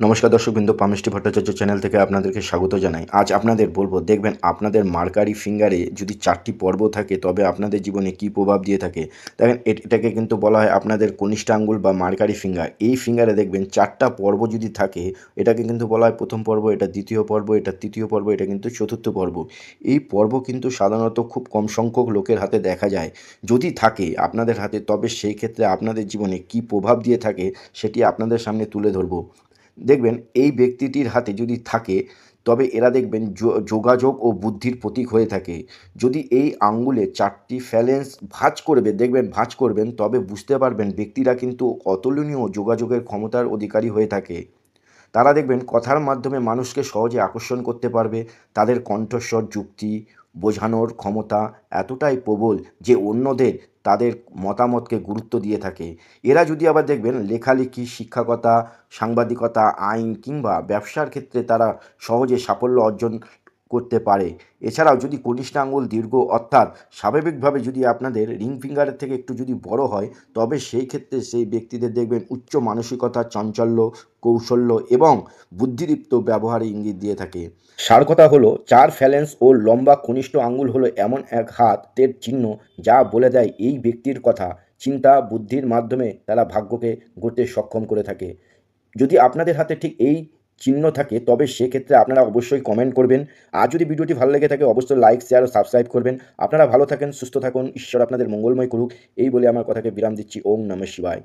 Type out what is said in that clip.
নমস্কার দর্শকবৃন্দ পামিষ্টি ভট্টাচার্য চ্যানেল থেকে আপনাদেরকে স্বাগত জানাই। আজ আপনাদের বলব, দেখবেন আপনাদের মার্কারি ফিঙ্গারে যদি চারটি পর্ব থাকে, তবে আপনাদের জীবনে কী প্রভাব দিয়ে থাকে? দেখেন এটাকে কিন্তু বলা হয় আপনাদের কনিষ্ঠ আঙ্গুল বা মার্কারি ফিঙ্গার। এই ফিঙ্গারে দেখবেন চারটা পর্ব যদি থাকে, এটাকে কিন্তু বলা হয় প্রথম পর্ব, এটা দ্বিতীয় পর্ব, এটা তৃতীয় পর্ব, এটা কিন্তু চতুর্থ পর্ব। এই পর্ব কিন্তু সাধারণত খুব কম সংখ্যক লোকের হাতে দেখা যায়। যদি থাকে আপনাদের হাতে, তবে সেই ক্ষেত্রে আপনাদের জীবনে কী প্রভাব দিয়ে থাকে, সেটি আপনাদের সামনে তুলে ধরবো। দেখবেন এই ব্যক্তিটির হাতে যদি থাকে, তবে এরা দেখবেন যোগাযোগ ও বুদ্ধির প্রতীক হয়ে থাকে। যদি এই আঙ্গুলে চারটি ফ্যালেন্স ভাঁজ করবে, দেখবেন ভাঁজ করবেন, তবে বুঝতে পারবেন ব্যক্তিরা কিন্তু অতুলনীয় যোগাযোগের ক্ষমতার অধিকারী হয়ে থাকে। তারা দেখবেন কথার মাধ্যমে মানুষকে সহজে আকর্ষণ করতে পারবে, তাদের কণ্ঠস্বর, যুক্তি বোঝানোর ক্ষমতা এতটাই প্রবল যে অন্যদের তাদের মতামতকে গুরুত্ব দিয়ে থাকে। এরা যদি আবার দেখবেন, লেখালেখি শিক্ষাকতা সাংবাদিকতা, আইন কিংবা ব্যবসার ক্ষেত্রে তারা সহজে সাফল্য অর্জন করতে পারে। এছাড়াও যদি কনিষ্ঠ আঙ্গুল দীর্ঘ, অর্থাৎ স্বাভাবিকভাবে যদি আপনাদের রিং ফিঙ্গারের থেকে একটু যদি বড় হয়, তবে সেই ক্ষেত্রে সেই ব্যক্তিদের দেখবেন উচ্চ মানসিকতা, চাঞ্চল্য, কৌশল্য এবং বুদ্ধিদীপ্ত ব্যবহারে ইঙ্গিত দিয়ে থাকে। সার কথা হলো, চার ফ্যালেন্স ও লম্বা কনিষ্ঠ আঙ্গুল হলো এমন এক হাতের চিহ্ন, যা বলে দেয় এই ব্যক্তির কথা। চিন্তা, বুদ্ধির মাধ্যমে তারা ভাগ্যকে গড়তে সক্ষম করে থাকে। যদি আপনাদের হাতে ঠিক এই চিহ্ন থাকে, তবে সেক্ষেত্রে আপনারা অবশ্যই কমেন্ট করবেন। আর যদি ভিডিওটি ভালো লেগে থাকে, অবশ্যই লাইক শেয়ার ও সাবস্ক্রাইব করবেন। আপনারা ভালো থাকেন, সুস্থ থাকুন, ঈশ্বর আপনাদের মঙ্গলময় করুক। এই বলে আমার কথাকে বিরাম দিচ্ছি। ওম নমঃ শিবায়।